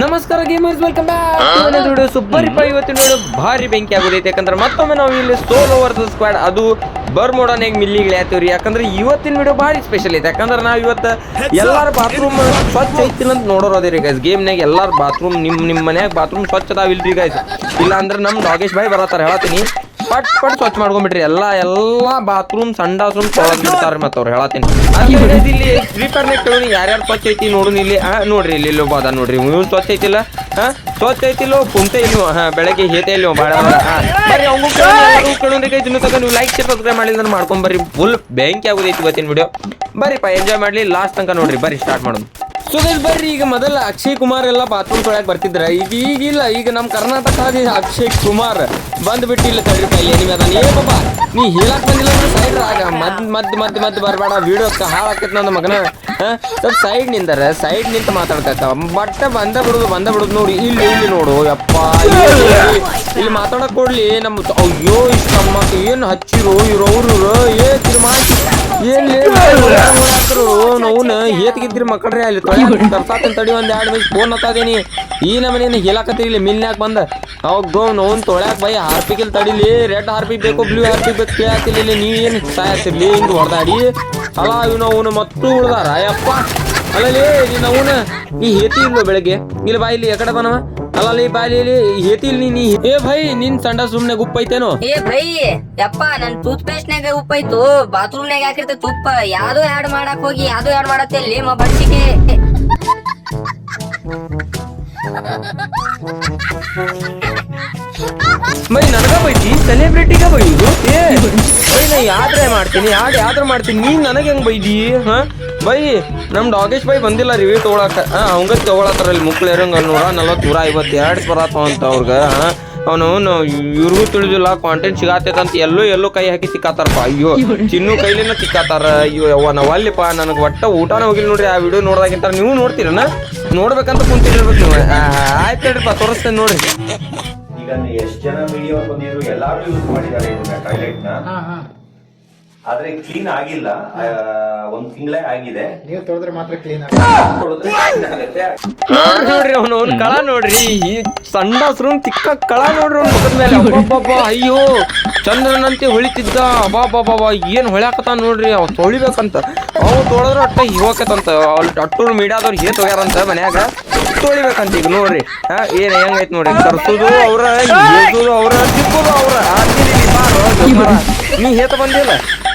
ನಮಸ್ಕಾರ gamers welcome back super ಇಪ್ಪ ಇವತ್ತಿನ ನೋಡಿ ಭಾರಿ ಬೆಂಕಿ ಆಗೋದೈತೆ. ಯಾಕಂದ್ರೆ ಮತ್ತೊಮ್ಮೆ ನಾವು ಇಲ್ಲಿ ಸೋಲೋ ವರ್ಸಸ್ ಸ್ಕ್ವಾಡ್ ಅದು ಬರ್ಮೋಡನಾಗ ಮಿಲ್ಲಿಗೆ ಹೇಳ್ತೀವ್ರಿ ಯಾಕಂದ್ರೆ ಇವತ್ತಿನ ವಿಡಿಯೋ ಭಾರಿ ಸ್ಪೆಷಲ್ ಐತೆ. ಯಾಕಂದ್ರೆ ನಾವು ಇವತ್ತು ಎಲ್ಲಾರ ಬಾತ್ರೂಮ್ ಸ್ವಚ್ಛ ಐತಿ ಅಂತ ನೋಡೋರು ಅದೇ ರೀ ಗೈಸ್ ಗೇಮ್ನಾಗ ಎಲ್ಲಾರ ಬಾತ್ರೂಮ್ ನಿಮ್ಮ ನಿಮ್ಮ ಮನ್ಯಾಗ ಬಾತ್ರೂಮ್ ಸ್ವಚ್ಛ ಬಿ ಗೈಸ್ ಇಲ್ಲ ಅಂದ್ರೆ ನಮ್ ನಾಗೇಶ್ ಭಾಯ್ ಬರತ್ತಾರ ಹೇಳತ್ತೀನಿ. ಪಟ್ ಪಟ್ ಸ್ವಚ್ಛ ಮಾಡ್ಕೊಂಡ್ಬಿಟ್ರಿ. ಎಲ್ಲಾ ಎಲ್ಲಾ ಬಾತ್ರೂಮ್ ಸಂಡಾಸ್ ತೊಳೆದ್ ಬಿಡ್ತಾರ ಮತ್ತ ಅವ್ರು ಹೇಳತ್ತೀನಿ. ಇಲ್ಲಿ ಫೈರ್ ನಾಗ ಕೇಳೋನಿ ಯಾರ್ಯಾರು ಸ್ವಚ್ಛ ಐತಿ ನೋಡು ಇಲ್ಲಿ. ಆ, ನೋಡ್ರಿ ಇಲ್ಲಿ, ಇಲ್ಲೋ ಅದ ನೋಡ್ರಿ. ಇವ್ನು ಸ್ವಚ್ಛ ಐತಿಲ್ಲ? ಹಾ ಸ್ವಚ್ಛ ಐತಿಲ್ಲೋ ಕುಂತೆ ಇಲ್ವೋ ಹಾ ಬೆಳಗ್ಗೆ ಹೇತೆ ಇಲ್ವೋ ಭಾಳ ಹಾ ಬರ್ರಿ, ಅವ್ನು ಕೈ ನೀವು ಲೈಕ್ ಸಬ್ಸ್ಕ್ರೈಬ್ ಮಾಡಿಲ್ಲ ಮಾಡ್ಕೊಂಡ್ ಬರ್ರಿ. ಫುಲ್ ಬೆಂಕಿ ಆಗೋದೈತಿ ಇವತ್ತಿನ ವಿಡಿಯೋ ಪಾ ಎಂಜಾಯ್ ಮಾಡ್ಲಿ. ಲಾಸ್ಟ್ ತನಕ ನೋಡ್ರಿ. ಬರ್ರಿ ಸ್ಟಾರ್ಟ್ ಮಾಡೋದು. ಸೊ ಬರ್ರಿ, ಈಗ ಮೊದಲ ಅಕ್ಷಯ್ ಕುಮಾರ್ ಎಲ್ಲ ಬಾತ್ರೂಮ್ ತೊಳಕ್ ಬರ್ತಿದ್ರ. ಈಗ ಈಗಿಲ್ಲ, ಈಗ ನಮ್ಮ ಕರ್ನಾಟಕದ ಅಕ್ಷಯ್ ಕುಮಾರ್ ಬಂದ್ಬಿಟ್ಟು ಇಲ್ಲ ತಡ್ರಿ ಪೈಲಿ ನಿಮ್ಗೆ ಅದನ್ನ ಏ ಬಾಬಾ ನೀ ಹೇಳಕ್ ಬಂದಿಲ್ಲ ಅಂದ್ರೆ ಸೈಡ್ ಆಗ. ಮದ್ ಮದ್ ಮದ್ ಮದ್ ಬರಬೇಡ ವಿಡಿಯೋ ಹಾಳಾಕೈತಿ ನನ್ನ ಮಗನ. ಸ್ವಲ್ಪ ಸೈಡ್ ನಿಂದರ ಸೈಡ್ ನಿಂತ ಮಾತಾಡ್ಕತ್ತ ಬಟ್ಟೆ ಬಂದ ಬಿಡುದು ಬಂದ ಬಿಡುದು ನೋಡಿ, ಇಲ್ಲಿ ಇಲ್ಲಿ ನೋಡು. ಯಪ್ಪ, ಇಲ್ಲಿ ಮಾತಾಡಕ್ ಕೊಡ್ಲಿ ನಮ್ಮ ಅಯ್ಯೋ ಇಷ್ಟ ನಮ್ಮ ಏನ್ ಹಚ್ಚಿರೋ ಇವ್ರು. ನೋವ್ನ ಹೇತ್ಗಿದ್ರಿ ಮಕ್ಕಳ್ರಿ ಅಲ್ಲಿ ತೊಳೆ ತಡಿ ಒಂದ್ ಎರಡು ಮಿಸ್ ಫೋನ್ ಹತ್ತಾದೇನಿ ಈ ನಮ್ಮನೆ ಹೇಳಕತ್ತಿ ಇಲ್ಲಿ ಮಿಲ್ನ್ಯಾಗ ಬಂದ. ಅವಾಗ ಗೋ ನೋನ್ ತೊಳ್ಯಾಕ ಬೈ ಹಾರ್ಪಿಕಿಲ್ ತಡಿಲಿ ರೆಡ್ ಹಾರ್ಪಿಕ್ ಬೇಕು ಬ್ಲೂ ಹಾರ್ಪಿಕ್ ಬೇಕು ಕೇಳಾತಿರ್ಲಿ ಏನ್ ಸಾಯತ್ತಿರ್ಲಿ ಹಿಂಗ್ ಹೊಡೆದಾಡಿ. ಅಲ್ಲ ಇವ್ನು ಅವನು ಮತ್ತೂ ಉಳ್ದಾರ ಯಪ್ಪ. ಅಲ್ಲಲ್ಲಿ ನೀನು ಅವನ ನೀ ಹೇತಿ ಇಲ್ವೋ ಬೆಳಗ್ಗೆ? ಇಲ್ಲಿ ಬಾ ಇಲ್ಲಿ ಎಕಡೆ ಬನವ ಅಲ್ಲಲ್ಲಿ ಬಾ ಇಲ್ಲಿ ಹೇತಿ ಇಲ್ಲಿ ನೀ ಏ ಭೈ ನಿನ್ ಸಂಡ ಸುಮ್ನೆ ಗುಪ್ಪೈತೇನೋ ಏ ಭೈ ಯಪ್ಪ ನನ್ ಟೂತ್ ಪೇಸ್ಟ್ ನಾಗ ಉಪ್ಪಾಯ್ತು ಬಾತ್ರೂಮ್ ನಾಗ ಹಾಕಿರ್ತ ತುಪ್ಪ. ಯಾವ್ದೋ ಆಡ್ ಮಾಡಕ್ ಹೋಗಿ ಯಾವ್ದೋ ಆಡ್ ಮಾಡತ್ತೆ ಅಲ್ಲಿ ಮ ಮೈ ಬೈ ನನಗ ಬೈತಿ ಸೆಲೆಬ್ರಿಟಿಗ ಬೈದು ಏ ಬೈ ನಾ ಯಾವ್ದ್ರೆ ಮಾಡ್ತೀನಿ? ಯಾವ್ದು ಯಾವ್ದ್ರ ಮಾಡ್ತೀನಿ? ನೀನ್ ನನಗೆ ಹೆಂಗ್ ಬೈದಿ? ಹಾ? ಬೈ ನಮ್ಮ ಡಾಗೇಶ್ ಬೈ ಬಂದಿಲ್ಲ ರಿವ್ಯೂ ತಗೊಳಕ. ಹಾಂ ಅವಂಗ ತಗೊಳತ್ತಾರ ಇಲ್ಲಿ ಮುಕ್ಳೇರಂಗ ನೂರ ನಲ್ವತ್ತು ನೂರ ಐವತ್ತು ಎರಡು ಬರತ್ತವ ಅಂತ ಅವ್ರಿಗೆ. ಹಾ ಅವನು ಇವ್ರಿಗೂ ತಿಳಿದಿಲ್ಲ ಕಾಂಟೆಂಟ್ ಸಿಗಾತೈತೆ ಅಂತ ಎಲ್ಲೋ ಎಲ್ಲೋ ಕೈ ಹಾಕಿ ಸಿಕ್ಕಾತಾರಪ್ಪ. ಅಯ್ಯೋ ಚಿನ್ನು ಕೈಲಿನ ಸಿಕ್ಕಾತಾರ. ಅಯ್ಯೋ ಯವ್ವ ನಾವ್ ಅಲ್ಲಿಪ್ಪ ನನಗೆ ಒಟ್ಟ ಊಟನ ಹೋಗಿಲ್ಲ ನೋಡ್ರಿ ಆ ವಿಡಿಯೋ ನೋಡ್ದಾಗಿಂತ ನೀವು ನೋಡ್ತೀರನ? ನೋಡ್ಬೇಕಂತ ಕುಂತಿರ್ಬೇಕು ನೀವು. ಆಯ್ತು ಹೇಳ್ರಿಪ್ಪ ತೋರಿಸ್ತೇನೆ ನೋಡ್ರಿ. ಈಗ ಎಷ್ಟು ಜನ ವಿಡಿಯೋ ಬಂದಿದ್ರು ಎಲ್ಲಾರು ಯೂಸ್ ಮಾಡಿದ್ದಾರೆ ಇದನ್ನ ಟಾಯ್ಲೆಟ್ನ. ಆದ್ರೆ ಕ್ಲೀನ್ ಆಗಿಲ್ಲ. ಒಂದ್ ತಿಂಗಳೇ ಆಗಿದೆ. ನೀವು ತೊಳೆದ್ರೆ ಮಾತ್ರ ಕ್ಲೀನ್ ಆಗುತ್ತೆ. ನೋಡ್ರಿ ಅವನು ಅವ್ನ ಕಳ ನೋಡ್ರಿ. ಈ ಸಣ್ಣ ತಿಕ್ಕ ಕಳ ನೋಡ್ರಿ ಅವ್ನ ಮುಖದ ಮೇಲೆ. ಅಬ್ಬಬ್ಬಬ್ಬ ಅಯ್ಯೋ ಚಂದ್ರನಂತೆ ಹೊಳಿತಿದ್ದ. ಅಬ್ಬಬ್ಬಬ್ಬ ಏನ್ ಹೊಳ್ಯಾಕತ್ತಾನ ನೋಡ್ರಿ. ಅವ್ ತೊಳಿಬೇಕಂತ. ಅವ್ ತೊಳೆದ್ರ ಅಟ್ಟ ಇವಾಕತ್ತಂತ ಅಲ್ಲಿ ಅಟ್ಟೂರು ಮೀಡಿಯಾದವ್ರು ಹೇತ್ ಹೋಗ್ಯಾರಂತ ಮನ್ಯಾಗ. ತೊಳಿಬೇಕಂತ ಈಗ ನೋಡ್ರಿ. ಹಾ ಏನ್ ಹೆಂಗೈತ್ ನೋಡ್ರಿ. ತರ್ಸುದು ಅವ್ರ ಅವ್ರ ತಿಕ್ಕೋದು ಅವ್ರ. ನೀ ಹೇತ ಬಂದಿಲ್ಲ?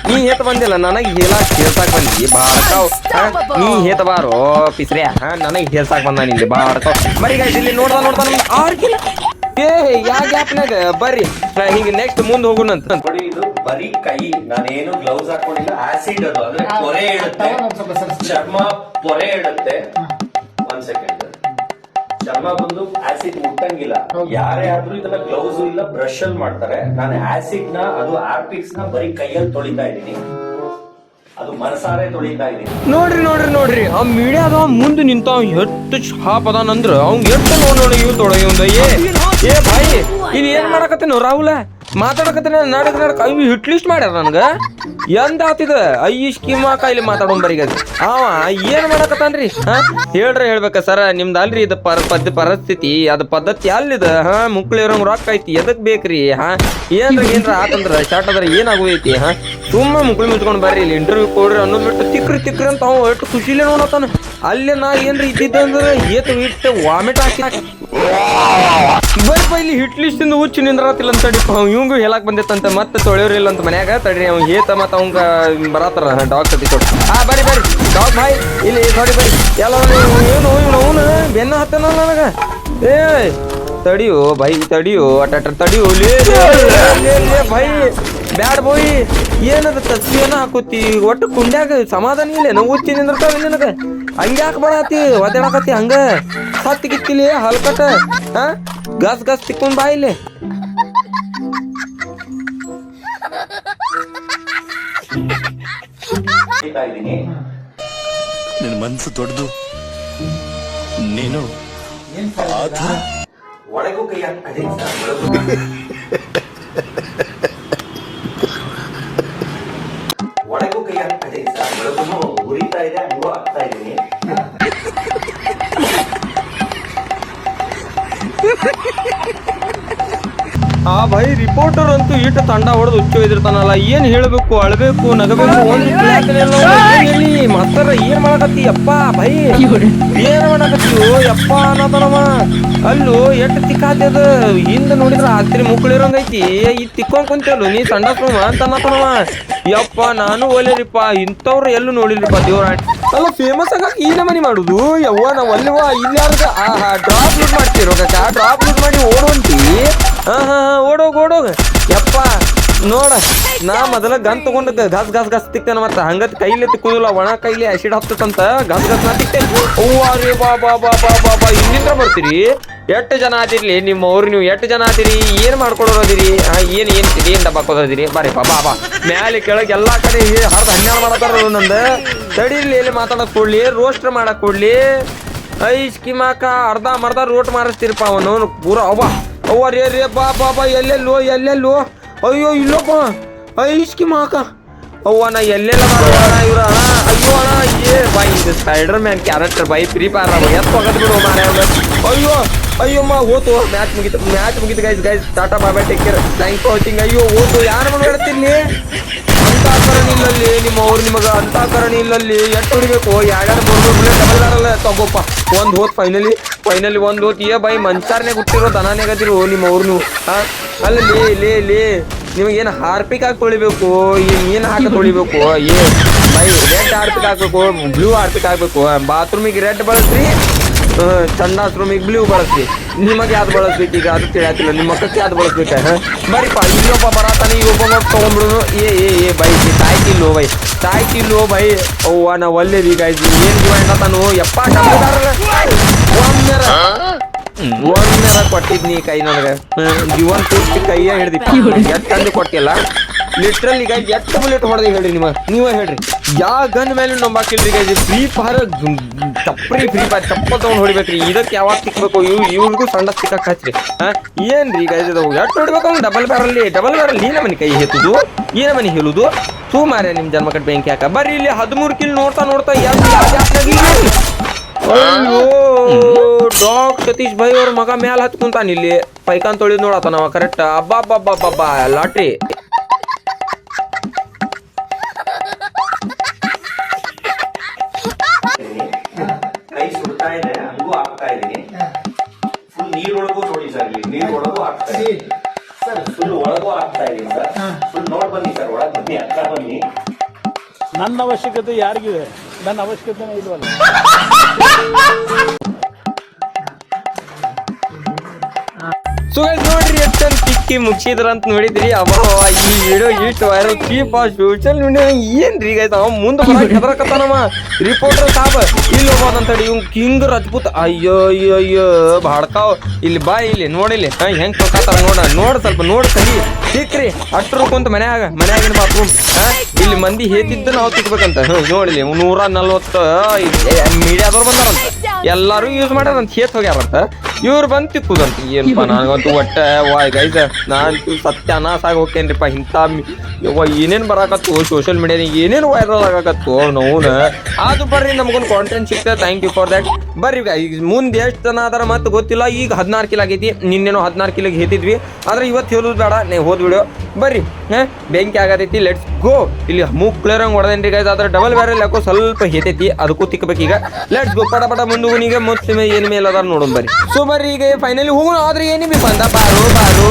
ನೀ ಹೇತ ಬಂದಿಲ್ಲ ನನಗೆ ಹೇಳಕ್ ಹೇಳ್ತಾಕ್ ಬಂದಿ ಬಾಡ್ಕಾವ್ ನೀ ಹೇತ ಬಾರೋ ಪಿಸ್ರೆ. ನನಗೆ ಹೇಳ್ಸಾಕ್ ಬಂದ ನಿಂದ ಬಾಡ್ಕಾವ್ ಬರೀ ಗೈಸ್ ಇಲ್ಲಿ ನೋಡ್ದ ನೋಡ್ದ ನಮ್ಗೆ ಆರ್ಕಿಲ್ಲ ಏ ಯಾ ಗ್ಯಾಪ್ನಾಗ ಬರ್ರಿ. ನಾ ಹಿಂಗ ನೆಕ್ಸ್ಟ್ ಮುಂದೆ ಹೋಗುಣಂತ ಅಂತ. ಇದು ಬರೀ ಕೈ ನಾನೇನು ಗ್ಲೌಸ್ ಹಾಕೊಂಡಿಲ್ಲ ಆಸಿಡ್ ಅದು ಅಂದ್ರೆ ಪೊರೆ ಇಡುತ್ತೆ. ಚರ್ಮ ಪೊರೆ ಇಡುತ್ತೆ ಒಂದ್ ಸೆಕೆಂಡ್ ಚರ್ಮ ಬಂದು ಆಸಿಡ್ ಮುಟ್ಟಂಗಿಲ್ಲ. ಯಾರೇ ಆದ್ರೂ ಇದನ್ನ ಗ್ಲೌಸ್ ಇಲ್ಲ ಬ್ರಷ್ ಅಲ್ಲಿ ಮಾಡ್ತಾರೆ. ನಾನು ಆಸಿಡ್ನ ಅದು ಆರ್ಪಿಕ್ಸ್ನ ಬರೀ ಕೈಯಲ್ಲಿ ತೊಳಿತಾ ಇದ್ದೀನಿ. ಅದು ಮನಸಾರೆ ತೊಳಿತಾ ಇದ್ದೀನಿ. ನೋಡ್ರಿ ನೋಡ್ರಿ ನೋಡ್ರಿ. ಆ ಮೀಡಿಯಾದ ಮುಂದೆ ನಿಂತ ಎಷ್ಟು ಶಾಪ್ ಅದಾನಂದ್ರ ಅವ್ನ್ ಎಷ್ಟು ನೋಡೋಣ ನೋಡಿ ಇವ್ ಇವಂದ ಏ ಏ ಭಾಯಿ ಇದು ಏನ್ ಮಾಡಕತ್ತೇನು ರಾಹುಲ? ಮಾತಾಡಕತ್ತೇನ ನಡಕ ನಡಕ ಇವ್ ಹಿಟ್ ಲಿಸ್ಟ್ ಮಾಡ್ಯಾರ ನನ್ಗ. ಎಂದ ಆತಿದ ಐ ಸ್ಕೀಮ ಕೈಲಿ ಮಾತಾಡೋನ್ ಬರೀಗ ಅವ, ಏನ್ ಮಾಡಕತ್ತಾನ್ರಿ? ಹಾ? ಹೇಳ್ರಿ, ಹೇಳ್ಬೇಕ ಸರ. ನಿಮ್ದು ಅಲ್ರಿ ಇದು ಪರ ಪರಿಸ್ಥಿತಿ. ಅದು ಪದ್ಧತಿ ಅಲ್ಲಿದ. ಹಾ ಮುಕ್ಳಿರೋಂಗ್ ರೊಕ್ಕ ಐತಿ. ಎದಕ್ ಬೇಕ್ರಿ? ಹಾ? ಏನ್ರ ಏನ್ರ ಆತಂದ್ರ ಶಾರ್ಟ್ ಅದ್ರ ಏನಾಗೋದೈತಿ ಹಾ? ಸುಮ್ಮ ಮುಕ್ಳಿ ಮುಚ್ಕೊಂಡ್ ಬರ್ರಿ. ಇಲ್ಲಿ ಇಂಟರ್ವ್ಯೂ ಕೊಡ್ರಿ ಅನ್ನೋದ್ ಬಿಟ್ಟು ತಿಕ್ರಿ ತಿಕ್ರಿ ಅಂತ ಅವ ಎಷ್ಟು ಖುಷಿಲೇ ನೋಡತಾನ ಅಲ್ಲಿ ನಾ ಏನ್ರ ಇದ್ದಿದ್ದೆ ಅಂದ್ರೆ ಏತು ಇಟ್ಟು ವಾಮಿಟ್ ಹಾಕಿ ಬರ್ಪ ಇಲ್ಲಿ ಹಿಟ್ ಲಿಸ್ಟ್ ಇಂದ ಹುಚ್ಚು ನಿಂದ್ರಾತಿಲ್ಲ ಅಂತ ತಡಿ ಇವಂಗು ಹೇಳಕ್ ಬಂದಿತ್ತಂತ ಮತ್ತೆ ತೊಳೆಯೋರಿಲ್ಲ ಅಂತ ಮನ್ಯಾಗ. ತಡ್ರಿ ಅವ್ನು ಏತ ಮತ್ತ ಅವಂಗ ಬರತ್ತಾರ ಡಾಗ್ ಸತಿ ಕೊಟ್ಟು. ಹಾ ಬರಿ ಬರಿ ಡಾಗ್ ಬಾಯ್ ಇಲ್ಲಿ ಸಾರಿ ಬರಿ ಎಲ್ಲ ಏನು ಇವನು ಅವನು ಬೆನ್ನ ಹತ್ತನ ನನಗ. ಏ ತಡಿಯೋ ಬೈ ತಡಿಯೋ ಅಟ ತಡಿಯೋ ಲೇ, ಲೇ, ಬೈ ಬ್ಯಾಡ ಬೋಯ್ ಏನದ ತಸ್ಬಿಯನ್ನ ಹಾಕೋತಿ ಒಟ್ಟು ಕುಂಡ್ಯಾಗ ಸಮಾಧಾನ ಇಲ್ಲ. ನಾವು ಉಚ್ಚಿ ನಿಂದಿರ್ತಾವ ನಿನಗ. ಹಂಗ್ಯಾಕ್ ಬರತಿ ಒದ್ದಾಡಕತ್ತಿ ಹಂಗ. ಸತ್ ಕಿತ್ತಿಲಿ ಹಲ್ಕಟ ಹಾ ಗಸ್ ಗಸ್ ತಿಕ್ಕೊಂಡ್ ಬಾ ಇಲ್ಲಿ. ನಿನ್ನ ಮನಸ್ಸು ದೊಡ್ಡದು. ನೀನು ಒಳಗೂ ಕೈ ಹಾಕ್ತಾ ಇದ್ದೀನಿ ಸರ್ ಒಳಗೂ ಒಳಗೂ ಕೈ ಹಾಕ್ತಾ ಇದ್ದೀನಿ ಸರ್ ಒಳಗೂ ಉರಿತಾ ಇದೆ ಹಂಗೂ ಹಾಕ್ತಾ ಇದ್ದೀನಿ ಆ ಭೈ ರಿಪೋರ್ಟರ್ ಅಂತೂ ಈಟ ತಂಡ ಹೊಡೆದು ಹುಚ್ಚು ಇದಿರ್ತಾನಲ್ಲ ಏನ್ ಹೇಳ್ಬೇಕು ಅಳ್ಬೇಕು ನಗಬೇಕು ಒಂದು ಮತ್ತರ ಏನ್ ಮಾಡಕತ್ತಿ ಅಪ್ಪ ಭೈ ಏನ್ ಮಾಡಕತ್ತೀವೋ ಯಪ್ಪ ಅನ್ನೋದನವ ಅಲ್ಲೂ ಎಷ್ಟ್ ತಿಕ್ಕಾತದ ಹಿಂದ ನೋಡಿದ್ರ ಹತ್ತಿರ ಮುಕ್ಕಳಿರಂಗೈತಿ ಈ ತಿಕ್ಕೊಂಡ್ ಕುಂತಲ್ಲ ನೀ ಸುಮ್ಮ ಅಂತ ಅನ್ನತನವ. ಯಪ್ಪ ನಾನು ಓಲೇರಿಪ್ಪ ಇಂಥವ್ರು ಎಲ್ಲೂ ನೋಡಿಲ್ರಿಪ್ಪ ದೇವ್ರ ಅಲ್ಲ ಫೇಮಸ್ ಆಗಕ್ಕೆ ಈ ನಮನಿ ಮಾಡುದು? ಯವ್ವ ನಾವ್ ಅಲ್ಲಿವ ಇಲ್ಲಿ ಯಾರ್ಗ? ಆಹಾ ಡ್ರಾಪ್ ಲೂಟ್ ಮಾಡ್ತೀರೋ ಡ್ರಾಪ್ ಲೂಟ್ ಮಾಡಿ ಓಡುವಂತಿ ಹಾ ಹಾ ಓಡೋಗ್ ಓಡೋಗ ಯಪ್ಪ, ನೋಡ, ನಾ ಮೊದಲ ಗನ್ ತಗೊಂಡ ಗಸ್ ಗಸ್ ಗಸ್ ತಿಕ್ತೇನೆ ಮತ್ತೆ ಹಂಗತ್ ಕೈಲಿ ತಿಕ್ಕುದಿಲ್ಲ ಒಣ ಕೈಲಿ ಆಸಿಡ್ ಹತ್ತತಂತ ಗಸ್ ಗಸ್ ನಾ ತಿಕ್ತೇನೆ ಅವ್ವ ರೀ, ಬಾ ಬಾ ಬಾ ಬಾ ಬಾ ಬಾ. ಇಲ್ಲಿಂದ ಬರ್ತೀರಿ? ಎಷ್ಟು ಜನ ಆದಿರ್ಲಿ? ನಿಮ್ಮ ಅವ್ರು ನೀವು ಎಷ್ಟು ಜನ ಆದಿರಿ? ಏನ್ ಮಾಡ್ಕೊಡೋದಿರಿ ಏನ್ ಏನ್ ಏನು ಡಬ್ಬಾ ಹಾಕೋದಿರಿ ಬಾರಿ, ಬಾ ಬಾ ಬಾ. ಮ್ಯಾಲೆ ಕೆಳಗೆ ಎಲ್ಲಾ ಕಡೆ ಹರ್ದ ಹನ್ನೆರಡು ಮಾಡತಾರ ನಂದ. ತಡಿರ್ಲಿ ಎಲ್ಲಿ ಮಾತಾಡಕ್ ಕೊಡ್ಲಿ? ರೋಸ್ಟರ್ ಮಾಡಕ್ ಕೊಡ್ಲಿ? ಐ ಕಿಮಾಕ ಅರ್ಧ ಮರ್ಧ ರೋಟ್ ಮಾರಿಸ್ತೀರಪ್ಪ ಅವನು. ಪೂರ ಅವ್ವ. ಅವ್ವ ರೇ ರೇ ಬಾ ಬಾ ಬಾ ಎಲ್ಲೆಲ್ಲೋ ಎಲ್ಲೆಲ್ಲೋ ಅಯ್ಯೋ ಇಲ್ಲಪ್ಪ ಐಸ್ ಕಿಮಾಕ ಅವ್ವ ನಾ ಎಲ್ಲೆಲ್ಲ ಮಾಡೋಣ ಇವ್ರ ಅಣ್ಣ ಅಯ್ಯೋ ಅಣ್ಣ ಏ ಬೈ ಇದು ಸ್ಪೈಡರ್ ಮ್ಯಾನ್ ಕ್ಯಾರೆಕ್ಟರ್ ಬೈ ಫ್ರೀ ಫೈರ್ ಎತ್ ಹೋಗದ್ ಬಿಡು ಮಾರ ಅಯ್ಯೋ ಅಯ್ಯೋ ಅಮ್ಮ ಹೋತು ಮ್ಯಾಚ್ ಮುಗಿತು ಮ್ಯಾಚ್ ಮುಗಿತು ಗೈಸ್ ಗೈಸ್ ಟಾಟಾ ಬಾಬಾ take care thank for watching ಅಯ್ಯೋ ಹೋತು ಯಾರು ಮಾಡ್ತೀನಿ ಅಂತ ಕರಣಿ ಇಲ್ಲಲ್ಲಿ ನಿಮ್ಮ ಅವ್ರು ನಿಮಗೆ ಅಂತ ಕರಣಿ ಹೊಡಿಬೇಕು? ಯಾರ್ಯಾರು ಮೂರು ಮೂರು ಬುಲೆಟ್ ಡಬಲ್ ತಗೋಪ್ಪ ಒಂದು ಹೋತ್ ಫೈನಲಿ ಫೈನಲಿ ಒಂದು ಹೋತ್. ಏ ಬೈ ಮಂಚಾರ್ನೆ ಹುಟ್ಟಿರೋ ದನಾನೇ ಗದಿರು ನಿಮ್ಮ ಅವ್ರು ನೀವು ಹಾ ಅಲ್ಲ ಲೇ ಲೇ ಲೇ, ನಿಮಗೇನು ಹಾರ್ಪಿಕ್ ಹಾಕಿ ತೊಳಿಬೇಕು? ಏನ್ ಹಾಕಿ ತೊಳಿಬೇಕು? ಏ ಬೈ ರೆಡ್ ಹಾರ್ಪಿಕ್ ಹಾಕ್ಬೇಕು, ಬ್ಲೂ ಹಾರ್ಪಿಕ್ ಹಾಕ್ಬೇಕು. ಬಾತ್ರೂಮಿಗೆ ರೆಡ್ ಬಳಸ್ರಿ. ಸಂಡಾಸ್ ರೂಮಿಗೆ ಬ್ಲೂ ಬಳಸಿ ನಿಮಗೆ ಯಾವ್ದು ಬಳಸ್ಬೇಕು ಈಗ? ಅದು ತಿಳಿಯಾತಿಲ್ಲ ನಿಮ್ಮ ಮಕ್ಕಕ್ಕೆ ಯಾವ್ದು ಬಳಸ್ಬೇಕ? ಬರೀಪ ಇಲ್ಲೊಬ್ಬ ಬರತಾನೆ ಈ ಒಬ್ಬ ತಗೊಂಡ್ಬಿಡುನು. ಏ ಏ ಏ ಬೈ ತಾಯ್ತಿಲ್ಲೋ ಬೈ. ತಾಯ್ತಿಲ್ಲೋ ಬೈ. ಅವ್ವ ನಾ ಒಳ್ಳೇದು ಈಗ ಇದು ಏನ್ ಜೀವ ತಾನು? ಎಪ್ಪ ಒಮ್ಮೆರ ಕೊಟ್ಟಿದ್ನಿ ಕೈ ನನಗೆ. ಜೀವನ್ ಪೂರ್ತಿ ಕೈಯ ಹಿಡ್ದಿ. ಎಷ್ಟು ತಂದು ಕೊಟ್ಟಿಲ್ಲ ಲಿಟ್ರಲ್ ಈಗ ಎಷ್ಟು ಬುಲೆಟ್ ಹೊಡೆದಿ ಹೇಳ್ರಿ ನಿಮ್ಮ ನೀವೇ ಹೇಳ್ರಿ. ಯಾವ ಗನ್ ಮೇಲೆ ನಂಬಾಕಿಲ್ರಿ ಈಗ ಫ್ರೀ ಫೈರ್ ತಪ್ಪ್ರಿ ಫ್ರೀ ಫೈರ್ ಚಪ್ಪಲ್ ತಗೊಂಡು ಹೊಡಿಬೇಕ್ರಿ. ಇದಕ್ಕೆ ಯಾವಾಗ ಸಿಕ್ಬೇಕು? ಇವ್ ಇವ್ರಿಗೂ ಸಣ್ಣ ಸಿಕ್ಕಕ್ ಹಚ್ರಿ. ಏನ್ರಿ ಈಗ ಇದು ಎಷ್ಟು ಹೊಡಿಬೇಕು? ಡಬಲ್ ಬ್ಯಾರಲ್ಲಿ ಡಬಲ್ ಬ್ಯಾರಲ್ಲಿ ಏನ ಮನೆ ಕೈ ಹೇತುದು? ಏನ ಮನೆ ಹೇಳುದು? ತೂ ಮಾರ್ಯ ನಿಮ್ ಜನ್ಮಕಟ್ ಬೆಂಕಿ ಹಾಕ. ಬರ್ರಿ, ಇಲ್ಲಿ ಹದಿಮೂರು ಕಿಲ್ ನೋಡ್ತಾ ನೋಡ್ತಾ ಅಯ್ಯೋ, ಡಾಕ್ ಸತೀಶ್ ಭಾಯ್ ಅವ್ರ ಮಗ ಮ್ಯಾಲ ಹತ್ ಕುಂತಾನ ಇಲ್ಲಿ. ಪೈಕಾನ್ ತೊಳಿದ್ ನೋಡತ್ತ ನಾವ ಕರೆಕ್ಟ್ ಅಬ್ಬಾ ಅಬ್ಬಾ ಅಬ್ಬಾ ಲಾಟ್ರಿ. ಸರ್ ಫುಲ್ ಒಳಗೂ ಹಾಕ್ತಾ ಇದೀನಿ ಸರ್ ಫುಲ್ ನೋಡ್ ಬನ್ನಿ ಸರ್ ಒಳಗ್ ಬನ್ನಿ ಅಕ್ಕ ಬನ್ನಿ. ನನ್ನ ಅವಶ್ಯಕತೆ ಯಾರಿಗಿದೆ ನನ್ನ ಅವಶ್ಯಕತೆ ಇಲ್ವಲ್ಲ? ಸೊ ನೋಡ್ರಿ ಎಷ್ಟೊಂದು ಟಿಕ್ಕಿ ಮುಗಿಸಿದ್ರ ಅಂತ ನೋಡಿದ್ರಿ. ಅವ ಈ ವಿಡಿಯೋ ಇಷ್ಟು ವೈರಲ್ ಚೀಪ್ ಆ ಸೋಷಿಯಲ್ ಮೀಡಿಯಾ ಏನ್ರಿ ಗೈಸ್ ಅವ ಮುಂದೆ ಹೆದರಕತ್ತಾನವ. ರಿಪೋರ್ಟರ್ ಸಾಬ್, ಇಲ್ಲಿ ಹೋಗೋದಂತ ಹೇಳಿ ಇವ್ ಕಿಂಗ್ ರಜಪೂತ್. ಅಯ್ಯೋ ಅಯ್ಯೋ ಅಯ್ಯೋ, ಬಾಡ್ಕಾವ್. ಇಲ್ಲಿ ಬಾ, ಇಲ್ಲಿ ನೋಡಿಲ್ಲಿ ಹಾ ಹೆಂಗ್ ತೊಕಾತಾರ ನೋಡ, ನೋಡ್ ಸ್ವಲ್ಪ, ನೋಡ್ ಸರಿ ಸಿಕ್ರಿ, ಅಷ್ಟ್ರ ಕುಂತ ಮನ್ಯಾಗ, ಮನ್ಯಾಗಿನ ಬಾತ್ರೂಮ್ ಹಾ ಇಲ್ಲಿ ಮಂದಿ ಹೇತಿದ್ದು ನಾವು ತಿಕ್ಬೇಕಂತ ನೋಡಿಲಿ ನೂರ ನಲ್ವತ್ತು ಮೀಡಿಯಾದವ್ರು ಬಂದಾರಂತ. ಎಲ್ಲಾರು ಯೂಸ್ ಮಾಡ್ಯಾರಂತ ಹೇತ್ ಹೋಗ್ಯಾರಂತ. ಇವ್ರು ಬಂದ್ ತಿಕ್ಕುದಂತ ಏನಪ್ಪ ನನಗಂತೂ ಒಟ್ಟ ವಾಯ್ ಗೈಸ್ ನಾನು ಸತ್ಯ ಆಗಿ ಹೋಗ್ತೇನ್ರಿಪ್ಪ ಇಂಥ ಏನೇನ್ ಬರಾಕತ್ತು ಸೋಷಿಯಲ್ ಮೀಡಿಯಾದಾಗ ಏನೇನು ವೈರಲ್ ಆಗಾಕತ್ತು ನೋವುನ. ಅದು ಬರ್ರಿ ನಮಗೊಂದು ಕಾಂಟೆಂಟ್ ಸಿಗ್ತದೆ ಥ್ಯಾಂಕ್ ಯು ಫಾರ್ ದಟ್ ಬರ್ರಿ ಈಗ ಮುಂದೆ ಎಷ್ಟು ಜನ ಅದಾರ ಮತ್ತೆ ಗೊತ್ತಿಲ್ಲ ಈಗ ಹದಿನಾರು ಕಿಲೋ ಆಗೈತಿ. ನಿನ್ನೇನೋ ಹದಿನಾರು ಕಿಲೋಗೆ ಹೇತಿದ್ವಿ ಆದ್ರೆ ಇವತ್ತು ಹೇಳೋದು ಬೇಡ ನೀವು ಹೋದ್ ವಿಡಿಯೋ ಬರ್ರಿ ಹಾ? ಬೆಂಕಿ ಆಗತೈತಿ ಲೆಟ್ಸ್ ಗೋ ಇಲ್ಲಿ ಮೂಗ್ ಕ್ಲಿಯರ್ ಹಂಗೆ ಹೊಡೆದೇನ್ರಿ ಗೈಸ್ ಆದ್ರೆ ಡಬಲ್ ಬ್ಯಾರಲ್ ಯಾಕೋ ಸ್ವಲ್ಪ ಹೇತೈತಿ ಅದಕ್ಕೂ ತಿಕ್ಕಬೇಕು ಈಗ. ಲೆಟ್ಸ್ ಗೋ ಪಟ ಪಟ ಈಗ ಮತ್ತೆ ಏನ್ ಮೇಲೆ ಅದಾರ ನೋಡೋಣ ಬರ್ರಿ. ಸೊ ಬರ್ರಿ ಈಗ ಫೈನಲಿ ಹೋಗೋಣ ಆದ್ರೆ ಏನಿವಿ ಬಂದ? ಬಾರು ಬಾರು.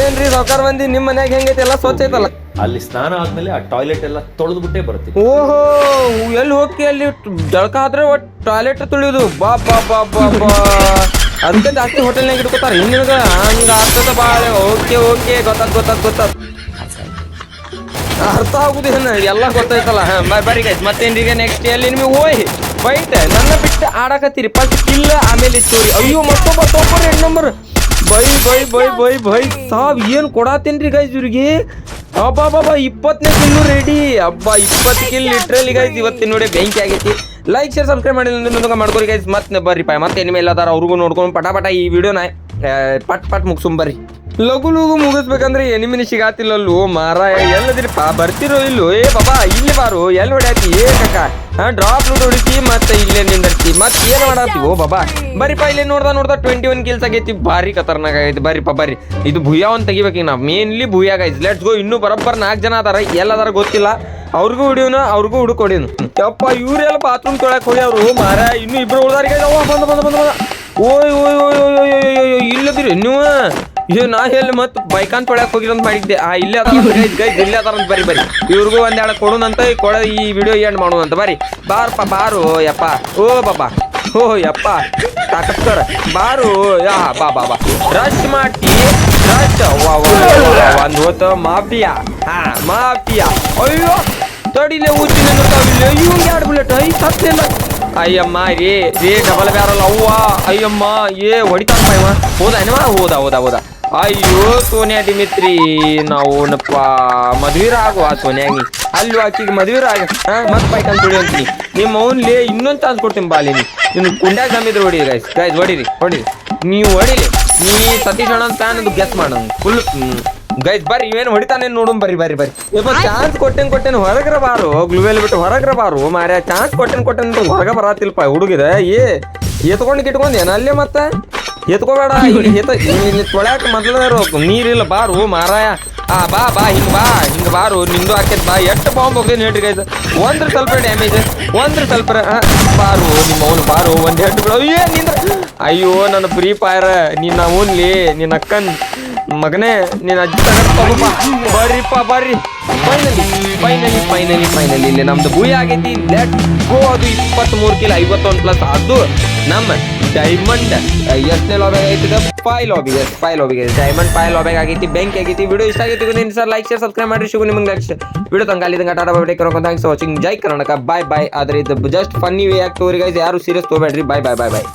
ಏನ್ರಿ ಸಾವ್ಕಾರ ಬಂದಿ ನಿಮ್ಮ ಮನ್ಯಾಗ ಹೆಂಗೈತಿ? ಎಲ್ಲ ಸ್ವಚ್ಛ ಐತಲ್ಲ? ಅಲ್ಲಿ ಸ್ನಾನ ಆದ್ಮೇಲೆ ಆ ಟಾಯ್ಲೆಟ್ ಎಲ್ಲ ತೊಳೆದು ಬಿಟ್ಟೆ ಬರುತ್ತೆ. ಓಹೋ ಎಲ್ಲಿ ಹೋಗಿ ಅಲ್ಲಿ? ಜಳಕ ಆದ್ರೆ ಟಾಯ್ಲೆಟ್ ತುಳಿಯೋದು. ಬಾ ಬಾ ಬಾ ಬಾ ಬಾ. ಅದಕ್ಕೆ ಜಾಸ್ತಿ ಹೋಟೆಲ್ನಾಗ ಇಟ್ಕೋತಾರ. ನಿನಗೆ ಹಂಗೆ ಆಗ್ತದ ಬಾಳೆ. ಓಕೆ ಓಕೆ ಗೊತ್ತಾತ್ ಗೊತ್ತಾತ್ ಗೊತ್ತಾತ್ ಅರ್ಥ ಆಗುದೇನು ಎಲ್ಲ ಗೊತ್ತಾಯ್ತಲ್ಲ. ಹಾಂ ಬಾಯ್ ಬರಿ ಗೈಸ್ ಮತ್ತೇನು ಈಗ ನೆಕ್ಸ್ಟ್ ಎಲ್ಲಿ ನಿಮಗೆ ಹೋಯ್. ಬೈಟ್ ನನ್ನ ಬಿಟ್ಟು ಆಡಕತ್ತೀರಿ. ಫಸ್ಟ್ ಕಿಲ್ಲ ಆಮೇಲೆ ಸ್ಟೋರಿ ಅಯ್ಯೋ, ಮತ್ತೊಬ್ಬ ತೋಪರ್ ಹೆಣ್ಣು number bye bye bye bye bye. Sab, ಏನು ಕೊಡಾತೇನ್ರಿ ಗೈಸ್ ಇವ್ರಿಗೆ? ಅಬ್ಬಾ ಬಾಬಾ ಇಪ್ಪತ್ತನೇ ಕಿಲ್ಲು ರೆಡಿ ಅಬ್ಬಾ, ಇಪ್ಪತ್ತು ಕಿಲ್ ಲಿಟ್ರಲಿ ಗೈಸ್ ಇವತ್ತಿನ ನೋಡಿ ಬೆಂಕಿ ಆಗೈತಿ. ಲೈಕ್ ಶೇರ್ ಸಬ್ಸ್ಕ್ರೈಬ್ ಮಾಡಿ ನಂದು ಮಾಡ್ಕೊರಿ ಗೈಸ್ ಮತ್ತೆ ಬರ್ರಿ ಪಾಯ್ ಮತ್ತೆ ಇನ್ಮೇಲೆ ಅದಾರ, ಅವ್ರಿಗೂ ನೋಡ್ಕೊಂಡು ಪಟ ಪಟ ಈ ವಿಡಿಯೋನ ಪಟ್ ಪಟ್ ಮುಗಿಸ್ಕೊಂಬರ್ರಿ ಬರ್ರಿ. ಲಘು ಲಘು ಮುಗಿಸ್ಬೇಕಂದ್ರೆ ಎನಿಮಿನಿ ಸಿಗಾತಿಲ್ಲಲ್ಲೂ ಮಾರ ಎಲ್ಲದಿರಿಪ್ಪ, ಬರ್ತಿರೋ ಇಲ್ಲೋ? ಏ ಬಾಬಾ, ಇಲ್ಲಿ ಬಾರು, ಎಲ್ಲಿ ಹೊಡ್ಯಾತಿ? ಏ ಕಕ್ಕ ಡ್ರಾಪ್ ಲೂಡ್ ಹೊಡಿತಿ, ಮತ್ತೆ ಇಲ್ಲೇ ನಿಂದಿರ್ತಿ. ಮತ್ ಏನು ಮಾಡಾತಿ ಓ ಬಾಬಾ? ಬರೀಪ ಇಲ್ಲೇ ನೋಡ್ದ ನೋಡ್ದ ಟ್ವೆಂಟಿ ಒನ್ ಕಿಲ್ಸ್ ಆಗೈತಿ, ಭಾರಿ ಖತರ್ನಾಗ ಆಗೈತಿ, ಬರೀಪ, ಬರಿ. ಇದು ಭೂಯ ಒಂದು ತೆಗಿಬೇಕು ನಾವು. ಮೇನ್ಲಿ ಭೂಯಾಗ ಐತಿ ಲೆಟ್ಸ್ ಗೋ ಇನ್ನೂ ಬರೋಬ್ಬರ ನಾಲ್ಕು ಜನ ಅದಾರ, ಎಲ್ಲದಾರ ಗೊತ್ತಿಲ್ಲ. ಅವ್ರಿಗೂ ಹಿಡಿಯೋನು ಅವ್ರಿಗೂ ಹುಡುಕೊಡಿನು. ಯಪ್ಪ, ಇವರೆಲ್ಲ ಬಾತ್ರೂಮ್ ತೊಳಕ್ ಹೋಗಿ ಅವರು ಮಾರ ಇನ್ನೂ ಇಬ್ರು ಉಳ್ದಾರಿಗೆ ಬಂದ ಬಂದ ಬಂದ ಓಯ್ ಓಯ್ ಓಯ್ ಓಯ್ ಓಯ್, ಇಲ್ಲದಿರಿ, ನೀವು? ಇದು ನಾ ಎಲ್ಲಿ ಮತ್ತೆ ಬೈಕಾನ್ ತೊಳ್ಯಾಕ ಹೋಗಿರಂತ ಮಾಡಿದ್ದೆ. ಆ, ಇಲ್ಲೇ ಅದಾರ ಗೈಸ್ ಇಲ್ಲೇ ಅದಾರ ಅಂತ ಬರಿ ಬರಿ. ಇವ್ರಿಗೂ ಒಂದೆರಡು ಕೊಡೋಣಂತ ಈ ಕೊಡ ಈ ವಿಡಿಯೋ ಎಂಡ್ ಮಾಡುವಂತ ಬರಿ. ಬಾರಪ್ಪ, ಬಾರು ಯಪ್ಪ. ಓ, ಬಾಬಾ. ಓ, ಯಪ್ಪ. ತಾಕತ್ಕರ ಬಾರು ಯಾ, ಬಾ ಬಾ ಬಾ. ರಶ್ ಮಾಡಿ ರಶ್. ಒಂದು ಹೊತ್ತು ಮಾಫಿಯಾ. ಹಾ, ಮಾಫಿಯಾ. ಅಯ್ಯೋ, ತಡಿಲೆ ಊಚಿನ ಅಯ್ಯೋ, ಎರಡು ಬುಲೆಟ್ ಐ ಸತ್ತಿಲ್ಲ ಅಯ್ಯಮ್ಮ ರೇ ರೇ ಡಬಲ್ ಬ್ಯಾರಲ್ ಅವ್ವ. ಅಯ್ಯಮ್ಮ, ಏ, ಹೊಡಿತಾನಪ್ಪ ಇವ. ಹೋದ ಏನವ ಹೋದ ಹೋದ ಹೋದ. ಅಯ್ಯೋ, ಸೋನಿಯಾ ದಿಮಿತ್ರಿ, ನಾವು ನಪ್ಪ ಮದುವೆರ ಆಗುವ ಸೋನಿಯಾಗಿ. ಅಲ್ಲಿ ಆಕಿಗೆ ಮದುವೆರ ಆಗ ಮತ್ ಬೈಕ್ ಅಂತ ಹೊಡಿ ಅಂತೀನಿ. ನಿಮ್ಮ ಅವನ್ಲಿ ಇನ್ನೊಂದು ಚಾನ್ಸ್ ಕೊಡ್ತೀನಿ ಬಾಲಿ ನಿಮ್ಗೆ ಕುಂಡ್ಯಾಗ ನಂಬಿದ್ರೆ ಹೊಡಿ ಗೈಸ್ ಗೈಸ್ ಹೊಡಿರಿ ಹೊಡಿರಿ. ನೀವು ಹೊಡಿರಿ. ನೀ ಸತೀಶ್ ಅಣ್ಣ ಅಂತ ಅನ್ನೋದು ಗೆಸ್ ಮಾಡೋಣ ಫುಲ್ ಗೈಸ್ ಬರ್ರಿ, ಇವೇನು ಹೊಡಿತಾನೆ ನೋಡು, ಬರ್ರಿ ಬರ್ರಿ ಬರ್ರಿ. ಇವಾಗ ಚಾನ್ಸ್ ಕೊಟ್ಟೆನ್ ಕೊಟ್ಟೆನ್, ಹೊರಗ್ರ ಬಾರು ಗ್ಲುವೆಲ್ ಬಿಟ್ಟು ಹೊರಗ್ರ ಬಾರು ಮಾರ್ಯ ಚಾನ್ಸ್ ಕೊಟ್ಟೆನ್ ಕೊಟ್ಟೆನ್ ಹೊರಗ ಬರತ್ತಿಲ್ಪ ಹುಡುಗಿದ. ಏ, ಎತ್ಕೊಂಡು ಇಟ್ಕೊಂಡ್ ಏನ ಅಲ್ಲೇ ಮತ್ತ? ಎತ್ಕೋಬೇಡ ತೊಳ್ಯಾಕ ಮೊದಲ ನೀರಿಲ್ಲ, ಬಾರು, ಮಾರಾಯ. ಆ, ಬಾ ಬಾ, ಹಿಂಗ್ ಬಾ, ಹಿಂಗ್ ಬಾರು, ನಿಂದು ಹಾಕೈತ್, ಬಾ, ಎಷ್ಟು ಬಾಂಬ್ ಹೋಗಿ ಹೇಳ್ರಿ ಗೈಸ್ ಒಂದ್ರ ಸ್ವಲ್ಪ ಡ್ಯಾಮೇಜ್ ಒಂದ್ರ ಸ್ವಲ್ಪ ಬಾರು, ನಿಮ್ಮ ಅವನು ಬಾರು, ಒಂದ್ ಹೆಟ್ಟು ಬಿಡೋ ಏನ್ ನಿಂದ್ರ ಅಯ್ಯೋ, ನನ್ನ ಫ್ರೀ ಫೈರ್ ನಿನ್ನ ಅವನ್ಲಿ ನಿನ್ನ ಅಕ್ಕನ್. ಮಗನೇ ನೀನ್ ಅಜ್ಜಿ ಬರ್ರಿಪ್ಪ, ಬರ್ರಿ. ಫೈನಲಿ ಫೈನಲಿ ಫೈನಲಿ ಫೈನಲಿ ಇಲ್ಲಿ ನಮ್ದು ಭೂಯ ಆಗೈತಿ. ಲೆಟ್ ಗೋ ಅದು ಇಪ್ಪತ್ಮೂರು ಕಿಲೋ ಐವತ್ತೊಂದು ಪ್ಲಸ್ ಅದು ನಮ್ಮ ಡೈಮಂಡ್ ಎಷ್ಟನೇ ಲಾಬಿಗೆ ಐತಿದ ಫೈ ಲಾಬಿ ಎಸ್ ಫೈ ಲಾಬಿಗೆ ಡೈಮಂಡ್ ಫೈ ಲಾಬಿಗೆ ಆಗೈತಿ ಬ್ಯಾಂಕ್ ಆಗೈತಿ. ವಿಡಿಯೋ ಇಷ್ಟ ಆಗೈತಿ ಸರ್ ಲೈಕ್ ಶೇರ್ ಸಬ್ಸ್ಕ್ರೈಬ್ ಮಾಡಿ ಶಿವು ನಿಮ್ಗೆ ನೆಕ್ಸ್ಟ್ ವಿಡಿಯೋ ತಂಗ ಅಲ್ಲಿ ತಂಗ ಟಾಟಾ ಬೈ ಕರೋಕ ಥ್ಯಾಂಕ್ಸ್ ವಾಚಿಂಗ್ ಜೈ ಕರ್ನಾಟಕ. ಬಾಯ್ ಬಾಯ್ ಆದ್ರೆ ಇದು ಜಸ್ಟ್ ಫನ್ನಿ ವೇ ಆಗ್ತವ್ರಿ ಗೈಸ್ ಯಾರು serious ತೊಗೊಬೇಡ್ರಿ. Bye bye bye bye